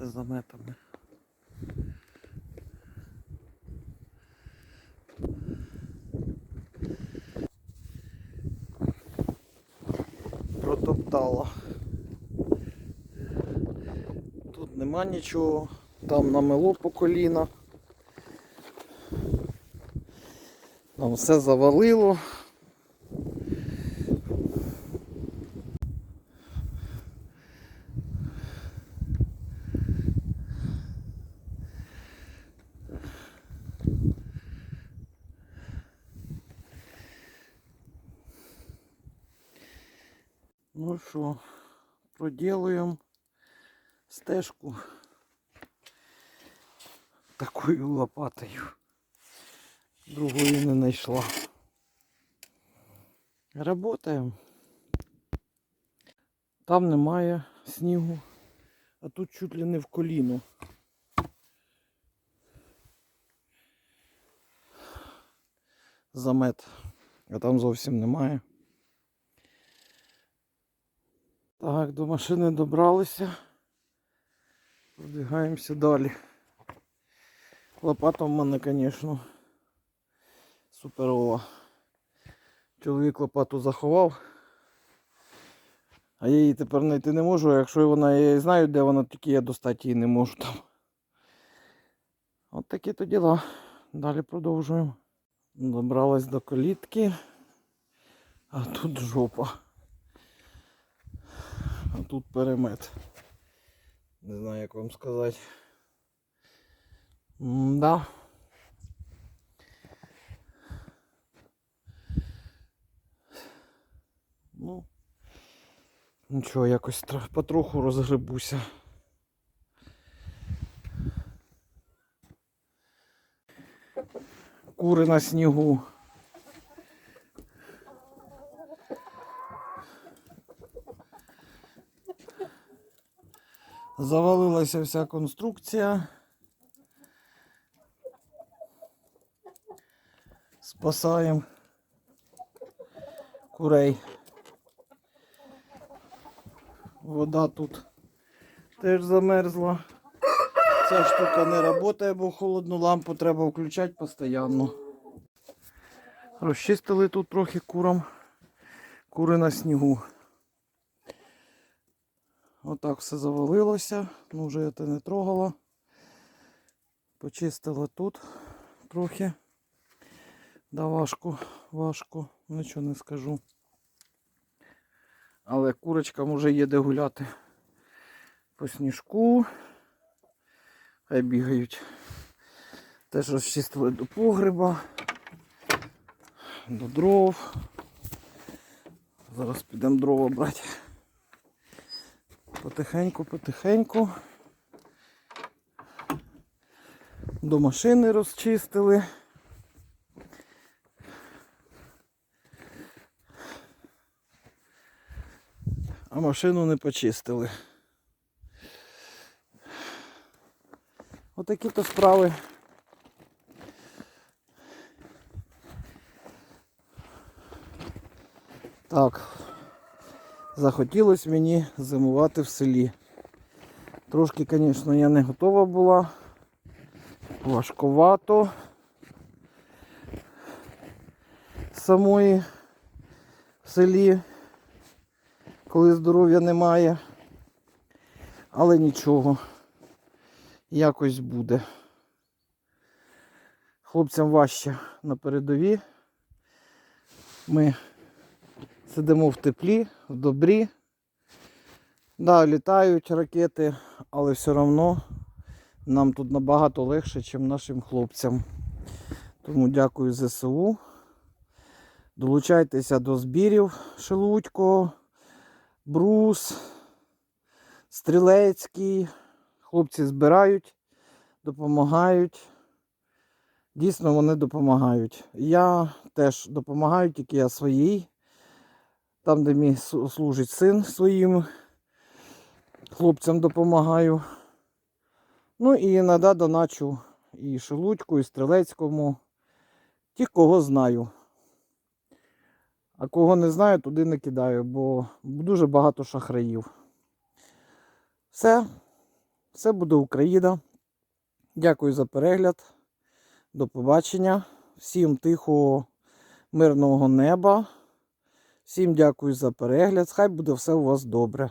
Все з заметами. Протоптала. Тут нема нічого, там намело по коліна. Там все завалило. Ну що, проділуємо стежку такою лопатою. Другої не знайшла. Работаємо. Там немає снігу, а тут чуть ли не в коліно. Замет, а там зовсім немає. Так, до машини добралися. Продвигаємося далі. Лопата в мене, звісно, суперова. Чоловік лопату заховав. А я її тепер знайти не можу, якщо вона, я знаю, де вона, тільки я достати її не можу там. От такі то діла. Далі продовжуємо. Добралась до калітки. А тут жопа. А тут перемет. Не знаю, як вам сказати. М-да. Ну, нічого, якось тро- потроху розгребуся. Кури на снігу. Завалилася вся конструкція. Спасаємо курей. Вода тут теж замерзла. Ця штука не працює, бо холодну лампу треба включати постійно. Розчистили тут трохи курам. Кури на снігу. Отак все завалилося. Ну вже я те не трогала. Почистила тут трохи. Да важко, важко, нічого не скажу. Але курочкам вже є де гуляти по сніжку. Хай бігають. Теж розчистили до погреба, до дров. Зараз підемо дрова брати. Потихеньку, потихеньку. До машини розчистили. А машину не почистили. Отакі то справи. Так, захотілося мені зимувати в селі. Трошки, звісно, я не готова була. Важковато. Самої в селі, коли здоров'я немає. Але нічого, якось буде. Хлопцям важче на передові. Ми сидимо в теплі, в добрі. Да, літають ракети, але все одно нам тут набагато легше, ніж нашим хлопцям. Тому дякую ЗСУ. Долучайтеся до збірів Шелудько, Брус, Стрілецький. Хлопці збирають, допомагають. Дійсно, вони допомагають. Я теж допомагаю, тільки я своїй. Там, де мій служить син своїм хлопцям допомагаю. Ну і іноді доначу і Шелудьку, і Стрілецькому. Ті, кого знаю. А кого не знаю, туди не кидаю, бо дуже багато шахраїв. Все. Все буде Україна. Дякую за перегляд. До побачення. Всім тихого, мирного неба. Всім дякую за перегляд. Хай буде все у вас добре.